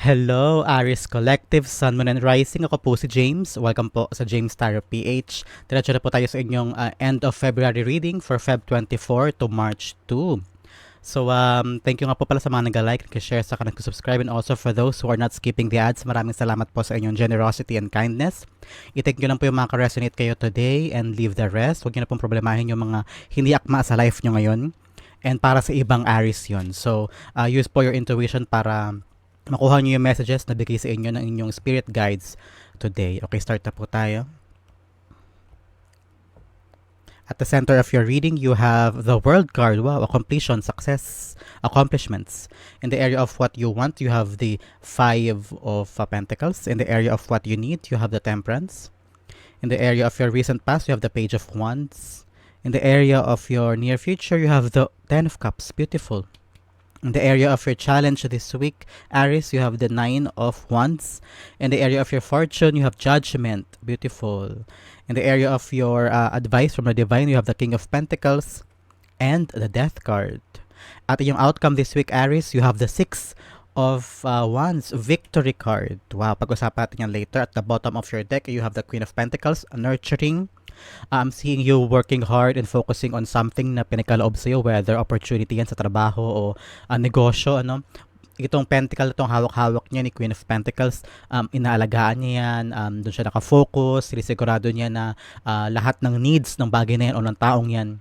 Hello, Aris Collective, Sun, Moon, and Rising. Ako po si James. Welcome po sa James Tarot PH. Diretso na po tayo sa inyong uh, end of February reading for Feb 24 to March 2. So, um, thank you nga po pala sa mga nag-like, nag-share, sa nag-subscribe, and also for those who are not skipping the ads, maraming salamat po sa inyong generosity and kindness. I-take nyo lang po yung mga ka-resonate kayo today and leave the rest. Huwag nyo na pong problemahin yung mga hindi akma sa life nyo ngayon. And para sa ibang Aris yon So, uh, use po your intuition para makuha nyo yung messages na bigay sa inyo ng inyong spirit guides today. Okay, start na po tayo. At the center of your reading, you have the World card. Wow, completion, success, accomplishments. In the area of what you want, you have the Five of uh, Pentacles. In the area of what you need, you have the Temperance. In the area of your recent past, you have the Page of Wands. In the area of your near future, you have the Ten of Cups. Beautiful. In the area of your challenge this week, Aries, you have the Nine of Wands. In the area of your fortune, you have Judgment. Beautiful. In the area of your uh, advice from the Divine, you have the King of Pentacles and the Death card. At yung outcome this week, Aries, you have the Six of uh, Wands Victory card. Wow, pag-usapan natin yan later. At the bottom of your deck, you have the Queen of Pentacles, Nurturing, I'm seeing you working hard and focusing on something na pinakaloob sa'yo, whether opportunity yan sa trabaho o uh, negosyo, ano, itong pentacle, itong hawak-hawak niya ni Queen of Pentacles, um, inaalagaan niya yan, um, doon siya nakafocus, sinisigurado niya na uh, lahat ng needs ng bagay na yan o ng taong yan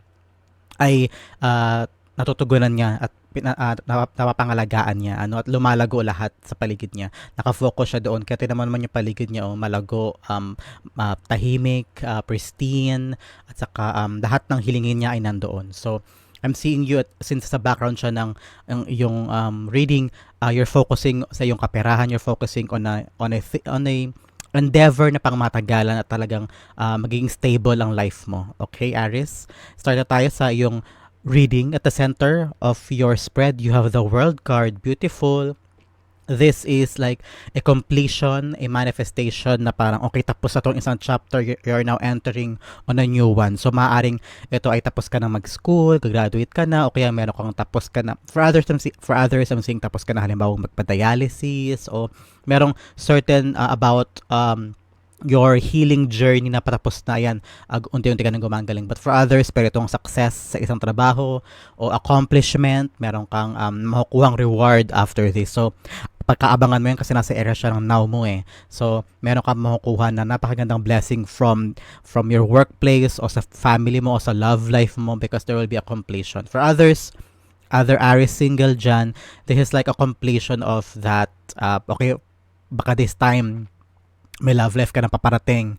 ay uh, natutugunan niya at pina, uh, niya ano at lumalago lahat sa paligid niya nakafocus siya doon kaya tinaman naman yung paligid niya oh, malago um, uh, tahimik uh, pristine at saka um, lahat ng hilingin niya ay nandoon so I'm seeing you at, since sa background siya ng yung, yung um, reading uh, you're focusing sa yung kaperahan you're focusing on a on a on a endeavor na pangmatagalan at talagang uh, magiging stable ang life mo. Okay, Aris? Start na tayo sa yung reading at the center of your spread you have the world card beautiful this is like a completion, a manifestation na parang okay tapos na tong isang chapter, you're now entering on a new one. So maaaring ito ay tapos ka na mag-school, graduate ka na o kaya meron kang tapos ka na for others for others I'm saying tapos ka na halimbawa magpa-dialysis o merong certain uh, about um your healing journey na patapos na yan, uh, unti-unti ka nang gumagaling. But for others, pero itong success sa isang trabaho o accomplishment, meron kang um, makukuhang reward after this. So, pagkaabangan mo yan kasi nasa area siya ng now mo eh. So, meron kang makukuha na napakagandang blessing from from your workplace o sa family mo o sa love life mo because there will be a completion. For others, other Aries single dyan, this is like a completion of that, uh, okay, baka this time, may love life ka na paparating.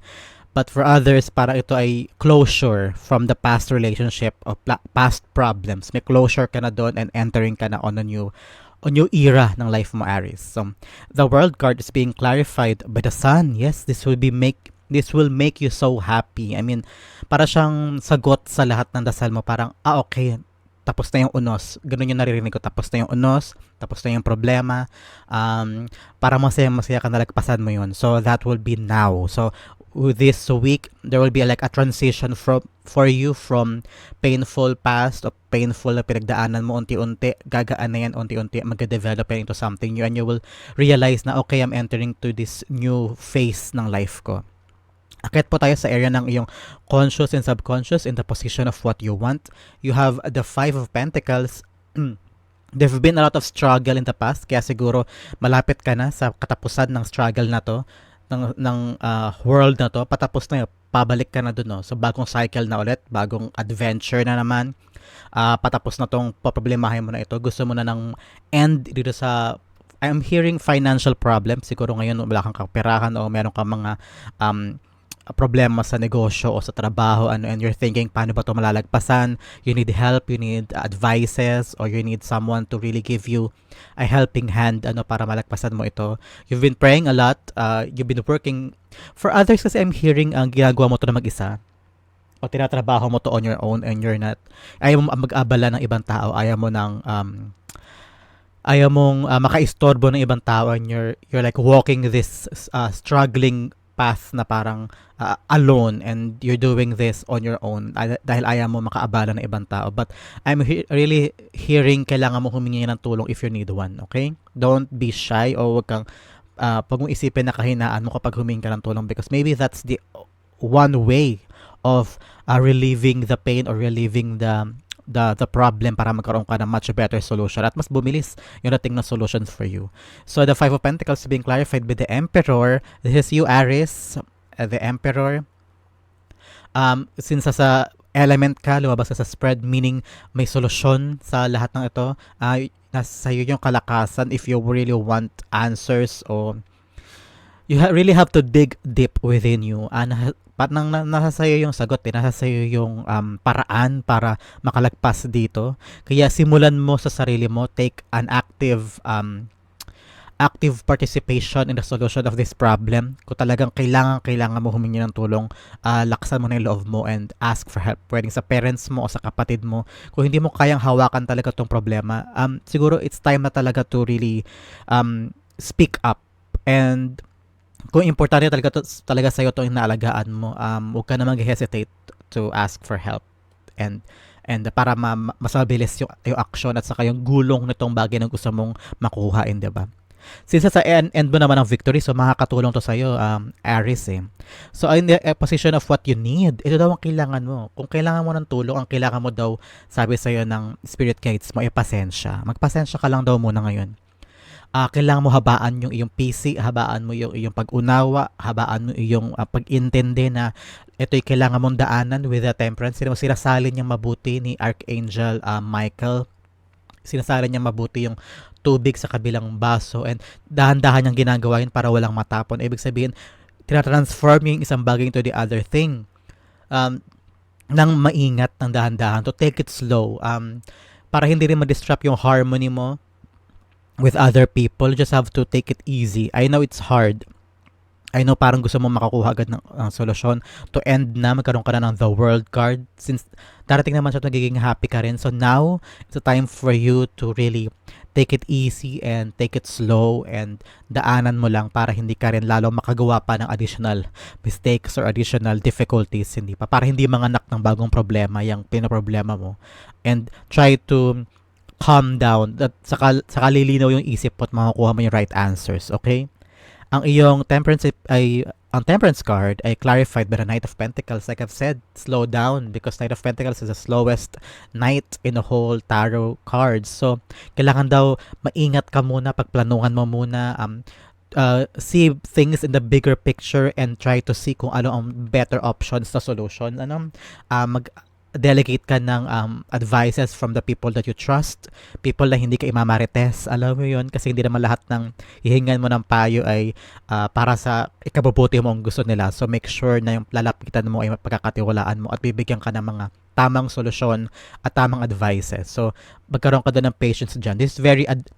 But for others, para ito ay closure from the past relationship or past problems. May closure ka na doon and entering ka na on a new on new era ng life mo, Aries. So, the world card is being clarified by the sun. Yes, this will be make this will make you so happy. I mean, para siyang sagot sa lahat ng dasal mo. Parang, ah, okay, tapos na yung unos. Ganun yung naririnig ko. Tapos na yung unos, tapos na yung problema. Um, para masaya-masaya ka nalagpasan mo yun. So, that will be now. So, this week, there will be like a transition from for you from painful past o painful na pinagdaanan mo unti-unti, gagaan na yan unti-unti, mag-develop yan into something new and you will realize na okay, I'm entering to this new phase ng life ko. Akit po tayo sa area ng iyong conscious and subconscious in the position of what you want. You have the Five of Pentacles. There've been a lot of struggle in the past, kaya siguro malapit ka na sa katapusan ng struggle na to, ng, ng uh, world na to, patapos na yun, pabalik ka na dun, no? So, bagong cycle na ulit, bagong adventure na naman, uh, patapos na tong poproblemahin mo na ito, gusto mo na ng end dito sa I'm hearing financial problems. Siguro ngayon wala kang kaperahan o meron kang mga um, problema sa negosyo o sa trabaho ano and you're thinking paano ba to malalagpasan? You need help you need advices or you need someone to really give you a helping hand ano para malagpasan mo ito. You've been praying a lot uh, you've been working. For others kasi I'm hearing ang ginagawa mo to na mag-isa. O tinatrabaho mo to on your own and you're not ayaw mo mag-abala ng ibang tao. Ayaw mo ng um, ayaw mong uh, makaistorbo ng ibang tao and you're, you're like walking this uh, struggling path na parang uh, alone and you're doing this on your own ah, dahil ayaw mo makaabala ng ibang tao. But I'm he- really hearing kailangan mo humingi ng tulong if you need one, okay? Don't be shy o wag kang uh, pag mong isipin na kahinaan mo kapag humingi ka ng tulong because maybe that's the one way of uh, relieving the pain or relieving the the the problem para magkaroon ka ng much better solution at mas bumilis yung dating na solutions for you. So the Five of Pentacles being clarified by the Emperor. This is you Aries, uh, the Emperor. Um, since sa element ka, lumabas ka sa spread, meaning may solusyon sa lahat ng ito. Uh, nasa iyo yung kalakasan if you really want answers o you ha- really have to dig deep within you. Uh, Pat nang nasa sayo yung sagot, eh, nasa sayo yung um, paraan para makalagpas dito. Kaya simulan mo sa sarili mo, take an active um, active participation in the solution of this problem. Kung talagang kailangan, kailangan mo humingi ng tulong, uh, laksan mo na yung loob mo and ask for help. Pwedeng sa parents mo o sa kapatid mo. Kung hindi mo kayang hawakan talaga tong problema, um, siguro it's time na talaga to really um, speak up and kung importante talaga to, talaga sa iyo 'tong inaalagaan mo, um huwag ka na mag-hesitate to ask for help and and para ma, mas mabilis yung, yung action at saka yung gulong nitong bagay na gusto mong makuhain, 'di ba? Since sa end, end mo naman ng victory, so makakatulong to sa'yo, um, Aries eh. So, in the uh, position of what you need, ito daw ang kailangan mo. Kung kailangan mo ng tulong, ang kailangan mo daw, sabi sa'yo ng spirit guides mo, ay pasensya. Magpasensya ka lang daw muna ngayon uh, kailangan mo habaan yung iyong PC, habaan mo yung iyong pag-unawa, habaan mo yung uh, pag-intindi na ito'y kailangan mong daanan with the temperance. Sino sinasalin niyang mabuti ni Archangel uh, Michael. Sinasalin niya mabuti yung tubig sa kabilang baso and dahan-dahan niyang ginagawa yun para walang matapon. Ibig sabihin, tinatransform yung isang bagay into the other thing. Um, nang maingat ng dahan-dahan to take it slow um, para hindi rin ma-disrupt yung harmony mo with other people. just have to take it easy. I know it's hard. I know parang gusto mo makakuha agad ng uh, solusyon to end na magkaroon ka na ng the world card since darating naman siya nagiging happy ka rin. So now, it's a time for you to really take it easy and take it slow and daanan mo lang para hindi ka rin lalo makagawa pa ng additional mistakes or additional difficulties. Hindi pa. Para hindi manganak ng bagong problema yung pinoproblema mo. And try to calm down at saka, saka yung isip mo at makakuha mo yung right answers, okay? Ang iyong temperance ay ang temperance card ay clarified by the Knight of Pentacles. Like I've said, slow down because Knight of Pentacles is the slowest knight in the whole tarot cards. So, kailangan daw maingat ka muna, pagplanuhan mo muna, um, uh, see things in the bigger picture and try to see kung ano ang better options na solution. Ano, uh, mag delegate ka ng um, advices from the people that you trust, people na hindi ka imamarites, alam mo yun, kasi hindi naman lahat ng hihingan mo ng payo ay uh, para sa ikabubuti mo ang gusto nila. So make sure na yung lalapitan mo ay pagkakatiwalaan mo at bibigyan ka ng mga tamang solusyon at tamang advices. So magkaroon ka doon ng patience dyan. This is very ad-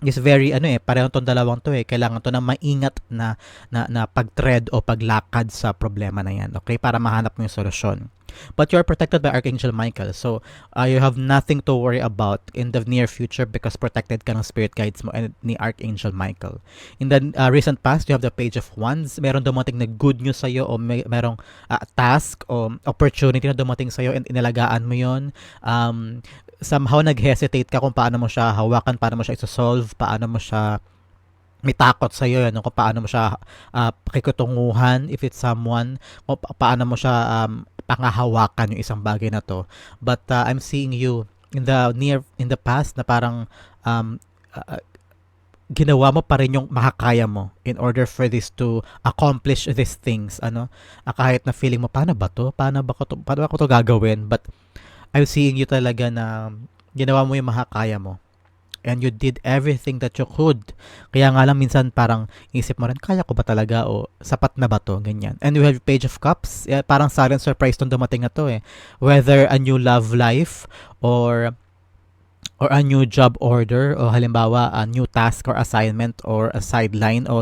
is very ano eh pareho tong dalawang to eh kailangan to na maingat na na, na pag-tread o paglakad sa problema na yan okay para mahanap mo yung solusyon but you're protected by Archangel Michael so uh, you have nothing to worry about in the near future because protected ka ng spirit guides mo and ni Archangel Michael. In the uh, recent past you have the page of wands. Meron dumating na good news sa iyo o may, merong uh, task o opportunity na dumating sa iyo and inalagaan mo yon um, somehow nag-hesitate ka kung paano mo siya hawakan, paano mo siya isosolve, paano mo siya may takot sa iyo ano kung paano mo siya uh, pakikutunguhan if it's someone kung pa- paano mo siya um, pangahawakan yung isang bagay na to. But uh, I'm seeing you in the near in the past na parang um, uh, ginawa mo pa rin yung makakaya mo in order for this to accomplish these things ano? Uh, kahit na feeling mo paano ba to? Paano ba ko to? Paano ba ko to gagawin? But I'm seeing you talaga na ginawa mo yung makakaya mo. And you did everything that you could. Kaya nga lang minsan parang isip mo rin, kaya ko ba talaga o sapat na ba to? Ganyan. And we have Page of Cups. Yeah, parang silent surprise tong dumating na to eh. Whether a new love life or or a new job order o halimbawa a new task or assignment or a sideline o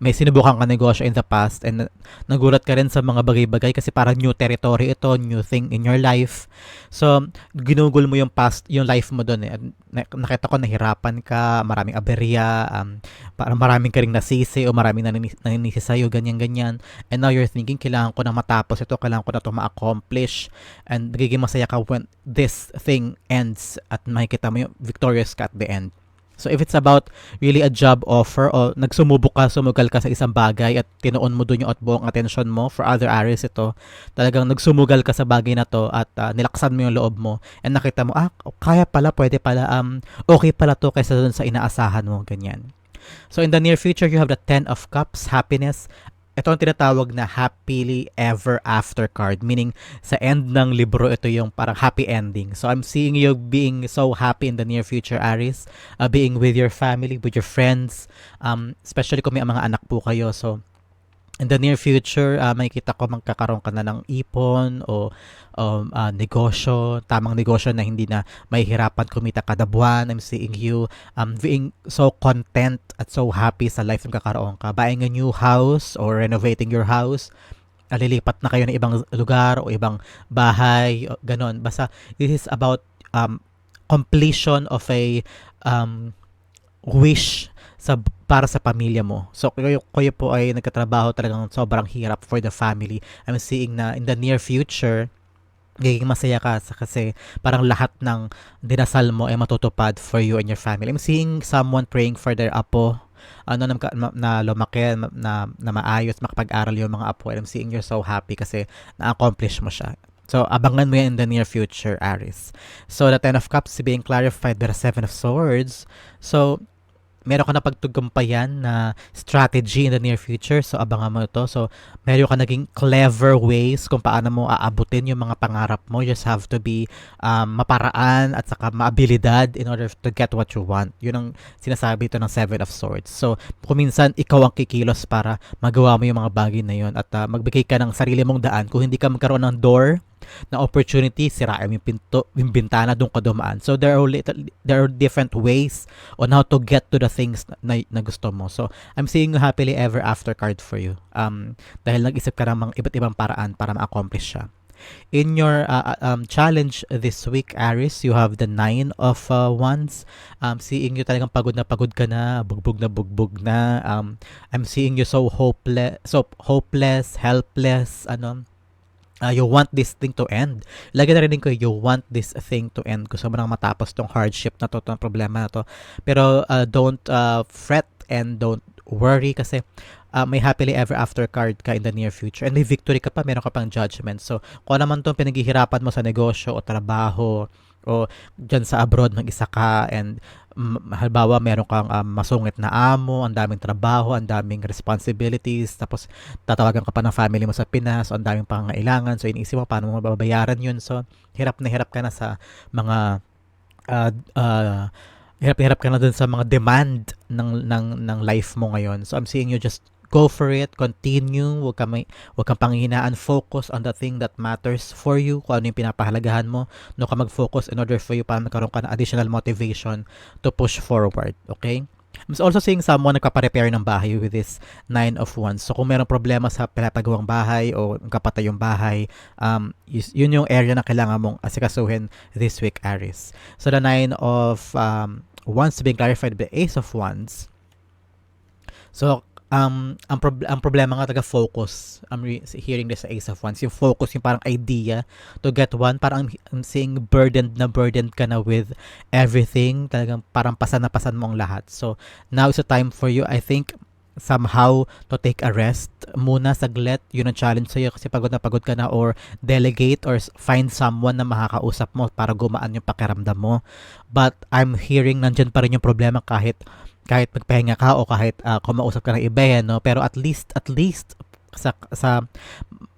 may sinubukan ka negosyo in the past and nagulat ka rin sa mga bagay-bagay kasi parang new territory ito, new thing in your life. So, ginugol mo yung past, yung life mo doon eh. Nakita ko nahirapan ka, maraming aberya, um, parang maraming ka ring nasisi o maraming naninis, naninisi sa'yo, ganyan-ganyan. And now you're thinking, kailangan ko na matapos ito, kailangan ko na ito ma-accomplish. And nagiging masaya ka when this thing ends at makikita mo yung victorious ka at the end. So if it's about really a job offer o nagsumubok ka, sumugal ka sa isang bagay at tinuon mo doon yung at buong attention mo for other areas ito, talagang nagsumugal ka sa bagay na to at uh, nilaksan mo yung loob mo and nakita mo, ah, kaya pala, pwede pala, um, okay pala to kaysa doon sa inaasahan mo, ganyan. So in the near future, you have the Ten of Cups, happiness, ito ang tinatawag na happily ever after card. Meaning, sa end ng libro, ito yung parang happy ending. So, I'm seeing you being so happy in the near future, Aris. Uh, being with your family, with your friends. Um, especially kung may mga anak po kayo. So, in the near future, uh, makikita ko magkakaroon ka na ng ipon o um, uh, negosyo, tamang negosyo na hindi na mahihirapan kumita kada buwan. I'm seeing you um, being so content at so happy sa life ng kakaroon ka. Buying a new house or renovating your house, alilipat na kayo ng ibang lugar o ibang bahay, o ganon. Basta, this is about um, completion of a um, wish sa para sa pamilya mo. So, kayo, kayo po ay nagkatrabaho talagang sobrang hirap for the family. I'm seeing na in the near future, giging masaya ka kasi parang lahat ng dinasal mo ay matutupad for you and your family. I'm seeing someone praying for their apo ano na, na lumaki na, na maayos makapag-aral yung mga apo I'm seeing you're so happy kasi na-accomplish mo siya. So, abangan mo yan in the near future, Aris. So, the Ten of Cups being clarified by the Seven of Swords. So, meron ka na pagtugumpayan na strategy in the near future. So, abangan mo ito. So, meron ka naging clever ways kung paano mo aabutin yung mga pangarap mo. You just have to be um, maparaan at saka maabilidad in order to get what you want. Yun ang sinasabi ito ng Seven of Swords. So, kung minsan ikaw ang kikilos para magawa mo yung mga bagay na yun at uh, magbigay ka ng sarili mong daan. Kung hindi ka magkaroon ng door na opportunity, sirain yung pinto, yung bintana doon ka dumaan. So there are little, there are different ways on how to get to the things na, na gusto mo. So I'm seeing you happily ever after card for you. Um dahil nag-isip ka ng mga iba't ibang paraan para ma-accomplish siya. In your uh, um, challenge this week, Aris, you have the nine of uh, wands. Um, seeing you talagang pagod na pagod ka na, bugbog na bugbog na. Um, I'm seeing you so hopeless, so hopeless, helpless, ano, uh, you want this thing to end. Lagi na rin ko, you want this thing to end. Gusto mo nang matapos tong hardship na to, tong problema na to. Pero uh, don't uh, fret and don't worry kasi uh, may happily ever after card ka in the near future. And may victory ka pa, meron ka pang judgment. So, kung naman tong pinaghihirapan mo sa negosyo o trabaho o dyan sa abroad mag-isa ka and halimbawa meron kang um, masungit na amo, ang daming trabaho, ang daming responsibilities, tapos tatawagan ka pa ng family mo sa Pinas, ang daming pangangailangan, so iniisip mo paano mo mababayaran yun, so hirap na hirap ka na sa mga uh, uh, hirap hirap ka na dun sa mga demand ng ng ng life mo ngayon. So I'm seeing you just go for it, continue, wag kang, may, wag kang panghihinaan, focus on the thing that matters for you, kung ano yung pinapahalagahan mo, no ka mag-focus in order for you para magkaroon ka ng additional motivation to push forward, okay? I'm also seeing someone nagpaparepair ng bahay with this nine of wands. So kung meron problema sa pinapagawang bahay o kapatay yung bahay, um, yun yung area na kailangan mong asikasuhin this week, Aries. So the nine of um, wands being clarified by ace of wands. So um, ang, prob- ang problema nga taga focus. I'm re- hearing this sa Ace of Wands. Yung focus, yung parang idea to get one. Parang I'm seeing burdened na burdened ka na with everything. Talagang parang pasan na pasan mo ang lahat. So, now is the time for you. I think somehow to take a rest muna saglit yun ang challenge sa'yo kasi pagod na pagod ka na or delegate or find someone na makakausap mo para gumaan yung pakiramdam mo but I'm hearing nandyan pa rin yung problema kahit kahit magpahinga ka o kahit uh, kumausap ka ng iba yan, no? pero at least at least sa sa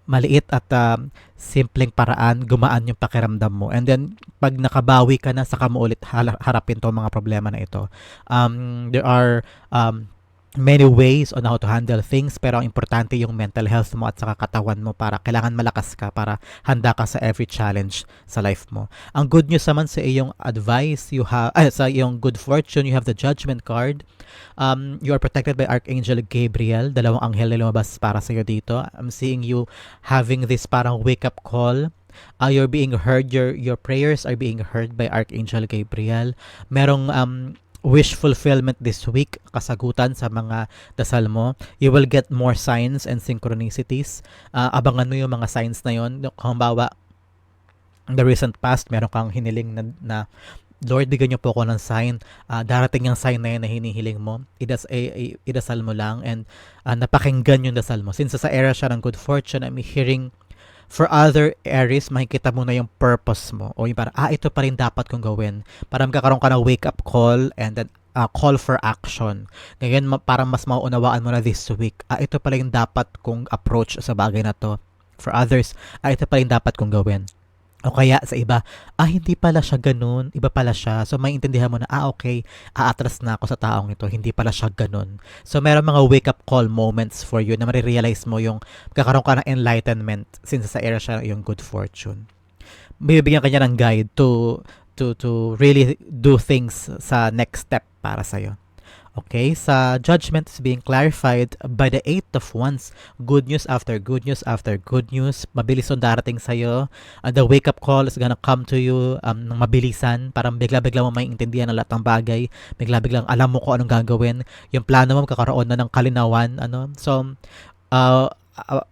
maliit at uh, simpleng paraan gumaan yung pakiramdam mo and then pag nakabawi ka na saka mo ulit harapin tong mga problema na ito um there are um many ways on how to handle things pero ang importante yung mental health mo at saka katawan mo para kailangan malakas ka para handa ka sa every challenge sa life mo. Ang good news naman sa iyong advice, you have ay, sa iyong good fortune, you have the judgment card. Um, you are protected by Archangel Gabriel. Dalawang anghel na lumabas para sa iyo dito. I'm seeing you having this parang wake up call uh, you're being heard your your prayers are being heard by Archangel Gabriel merong um wish fulfillment this week, kasagutan sa mga dasal mo. You will get more signs and synchronicities. Ah, abangan mo yung mga signs na yon. Halimbawa, in the recent past, meron kang hiniling na, na Lord, bigyan niyo po ako ng sign. Ah, darating yung sign na yun na hinihiling mo. Idas, eh, eh, idasal mo lang and ah, napakinggan yung dasal mo. Since sa era siya ng good fortune, I'm hearing for other areas, makikita mo na yung purpose mo. O yung parang, ah, ito pa rin dapat kong gawin. Para magkakaroon ka ng wake-up call and then ah, call for action. Ngayon, ma- parang mas mauunawaan mo na this week, ah, ito pala yung dapat kong approach sa bagay na to. For others, ah, ito pala yung dapat kong gawin. O kaya sa iba, ah, hindi pala siya ganun, iba pala siya. So, may intindihan mo na, ah, okay, aatras na ako sa taong ito, hindi pala siya ganun. So, meron mga wake-up call moments for you na marirealize mo yung kakaroon ka ng enlightenment since sa era siya yung good fortune. Bibigyan kanya ng guide to to to really do things sa next step para sa'yo. Okay, sa judgment is being clarified by the eight of wands. Good news after good news after good news. Mabilis yung darating sa'yo. And the wake-up call is gonna come to you um, ng mabilisan. Parang bigla-bigla mo maintindihan ng lahat ng bagay. Bigla-biglang alam mo kung anong gagawin. Yung plano mo kakaroon na ng kalinawan. Ano? So, uh, uh,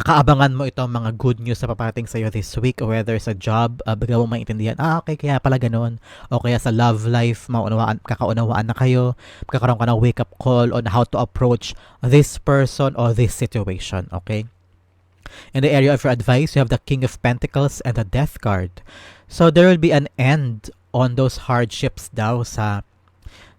pakaabangan mo itong mga good news na paparating sa'yo this week whether sa job, uh, bigla mo maintindihan, ah okay, kaya pala ganun. O kaya sa love life, maunawaan, kakaunawaan na kayo, kakaroon ka ng wake-up call on how to approach this person or this situation, okay? In the area of your advice, you have the King of Pentacles and the Death card. So there will be an end on those hardships daw sa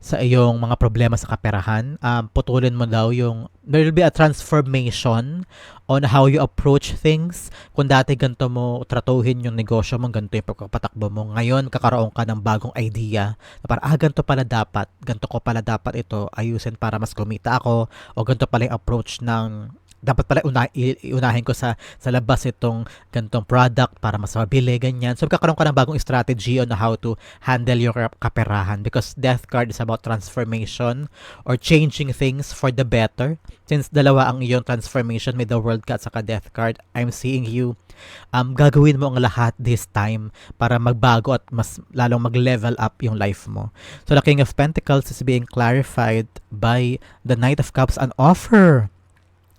sa iyong mga problema sa kaperahan. Um, putulin mo daw yung, there will be a transformation on how you approach things. Kung dati ganito mo tratuhin yung negosyo mo, ganito yung pagpapatakbo mo. Ngayon, kakaroon ka ng bagong idea na parang, ah, ganito pala dapat. Ganito ko pala dapat ito ayusin para mas kumita ako. O ganito pala yung approach ng dapat pala una, iunahin ko sa sa labas itong ganitong product para mas mabili, ganyan. So, magkakaroon ka ng bagong strategy on how to handle your kaperahan because death card is about transformation or changing things for the better. Since dalawa ang iyong transformation, may the world card saka death card, I'm seeing you um, gagawin mo ang lahat this time para magbago at mas lalong mag-level up yung life mo. So, the King of Pentacles is being clarified by the Knight of Cups, an offer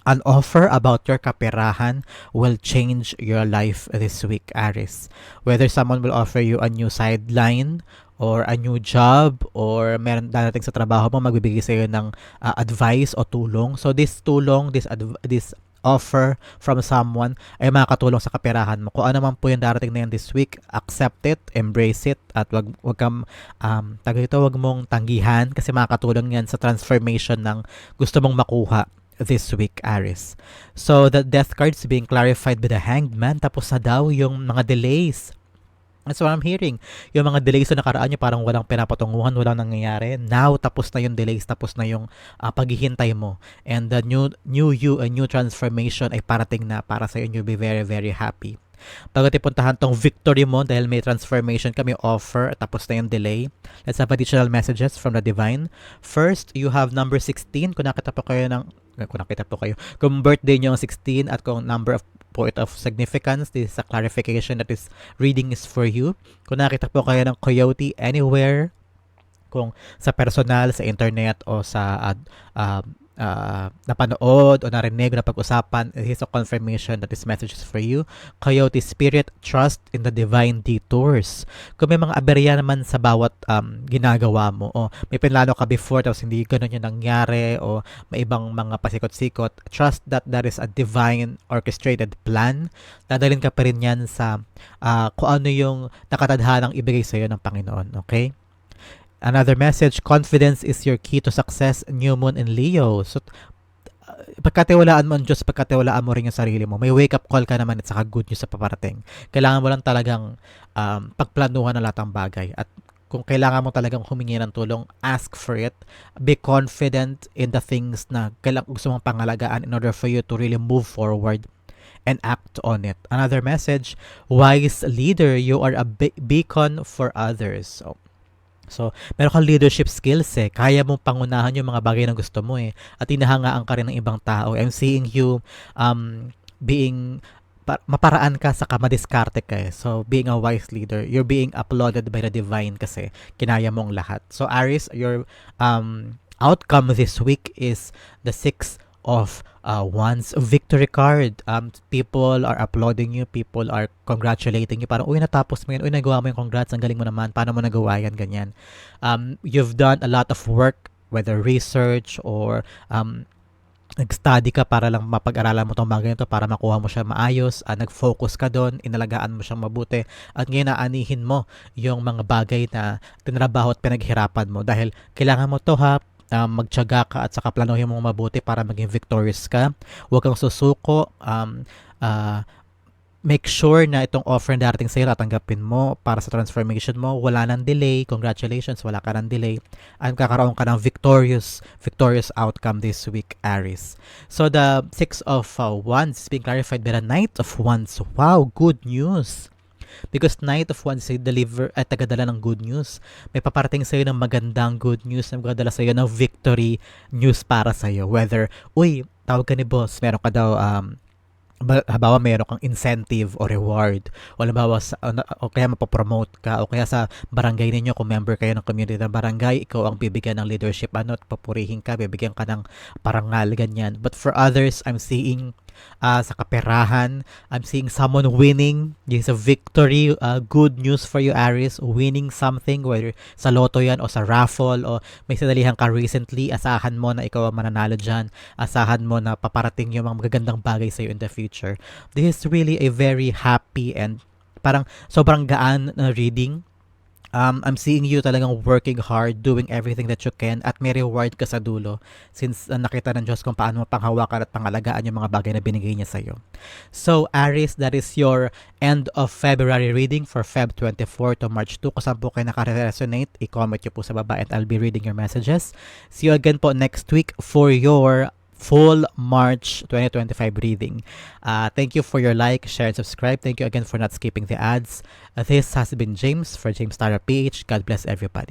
an offer about your kaperahan will change your life this week, Aris. Whether someone will offer you a new sideline or a new job or meron darating sa trabaho mo magbibigay sa iyo ng uh, advice o tulong. So this tulong, this adv- this offer from someone ay makakatulong sa kaperahan mo. Kung ano man po yung darating na yan this week, accept it, embrace it, at wag, wag kang, um, taga ito, wag mong tanggihan kasi makakatulong yan sa transformation ng gusto mong makuha this week, Aris. So, the death cards being clarified by the hanged man. Tapos na daw yung mga delays. That's what I'm hearing. Yung mga delays na nakaraan nyo, parang walang pinapatunguhan, walang nangyayari. Now, tapos na yung delays, tapos na yung uh, paghihintay mo. And the new, new you, a new transformation ay parating na para sa inyo. You'll be very, very happy. Bago puntahan tong victory mo dahil may transformation kami offer tapos na yung delay. Let's have additional messages from the divine. First, you have number 16. Kung nakita po kayo ng kung nakita po kayo, kung birthday nyo ang 16 at kung number of point of significance, this is a clarification that this reading is for you. Kung nakita po kayo ng coyote anywhere, kung sa personal, sa internet o sa uh, uh, uh, napanood o narinig na pag-usapan, it is a confirmation that this message is for you. Coyote Spirit, trust in the divine detours. Kung may mga aberya naman sa bawat um, ginagawa mo, o may pinlano ka before tapos hindi ganun yung nangyari, o may ibang mga pasikot-sikot, trust that there is a divine orchestrated plan. Dadalhin ka pa rin yan sa uh, kung ano yung nakatadhanang ibigay sa iyo ng Panginoon. Okay? Another message, confidence is your key to success, new moon in Leo. So, uh, pagkatiwalaan mo ang Diyos, pagkatiwalaan mo rin yung sarili mo. May wake-up call ka naman at saka good news sa paparating. Kailangan mo lang talagang um, pagplanuhan ng lahat ng bagay. At kung kailangan mo talagang humingi ng tulong, ask for it. Be confident in the things na kailangan gusto mong pangalagaan in order for you to really move forward and act on it. Another message, wise leader, you are a be- beacon for others. So, So, meron kang leadership skills eh. Kaya mong pangunahan yung mga bagay na gusto mo eh. At inahangaan ka rin ng ibang tao. I'm seeing you um, being pa- maparaan ka sa madiskarte ka eh. So, being a wise leader, you're being uploaded by the divine kasi kinaya mong lahat. So, Aries, your um, outcome this week is the six of uh, one's victory card. Um, people are applauding you, people are congratulating you. Parang, uy, natapos mo yan. Uy, nagawa mo yung congrats. Ang galing mo naman. Paano mo nagawa yan? Ganyan. Um, you've done a lot of work, whether research or um, nag-study ka para lang mapag-aralan mo tong bagay na to para makuha mo siya maayos, ah, nag-focus ka doon, inalagaan mo siyang mabuti, at ngayon naanihin mo yung mga bagay na tinrabaho at pinaghirapan mo dahil kailangan mo to ha, um, magtiyaga ka at saka planuhin mo mabuti para maging victorious ka. Huwag kang susuko, um, ah, make sure na itong offer na darating sa'yo tatanggapin mo para sa transformation mo. Wala nang delay. Congratulations, wala ka nang delay. At kakaroon ka ng victorious, victorious outcome this week, Aries. So the Six of uh, Wands is being clarified by the Knight of Wands. Wow, good news. Because Knight of Wands ay deliver at tagadala ng good news. May paparating sa'yo ng magandang good news na magdadala sa'yo ng victory news para sa'yo. Whether, uy, tawag ka ni boss, meron ka daw um, ba- halimbawa meron kang incentive o reward o halimbawa sa, o, o kaya mapapromote ka o kaya sa barangay ninyo kung member kayo ng community ng barangay ikaw ang bibigyan ng leadership ano at papurihin ka bibigyan ka ng parangal ganyan but for others I'm seeing ah, sa kaperahan I'm seeing someone winning yung sa victory ah, good news for you Aries winning something whether sa loto yan o sa raffle o may sinalihan ka recently asahan mo na ikaw ang mananalo dyan asahan mo na paparating yung mga magagandang bagay sa'yo in the future. This is really a very happy and parang sobrang gaan na reading. Um, I'm seeing you talagang working hard, doing everything that you can, at may reward ka sa dulo since uh, nakita ng Diyos kung paano panghawakan at pangalagaan yung mga bagay na binigay niya sa'yo. So, Aries, that is your end of February reading for Feb 24 to March 2. Kung saan po kayo nakaresonate, i-comment nyo po sa baba and I'll be reading your messages. See you again po next week for your full March 2025 reading. Uh, thank you for your like, share, and subscribe. Thank you again for not skipping the ads. Uh, this has been James for James Tara PH. God bless everybody.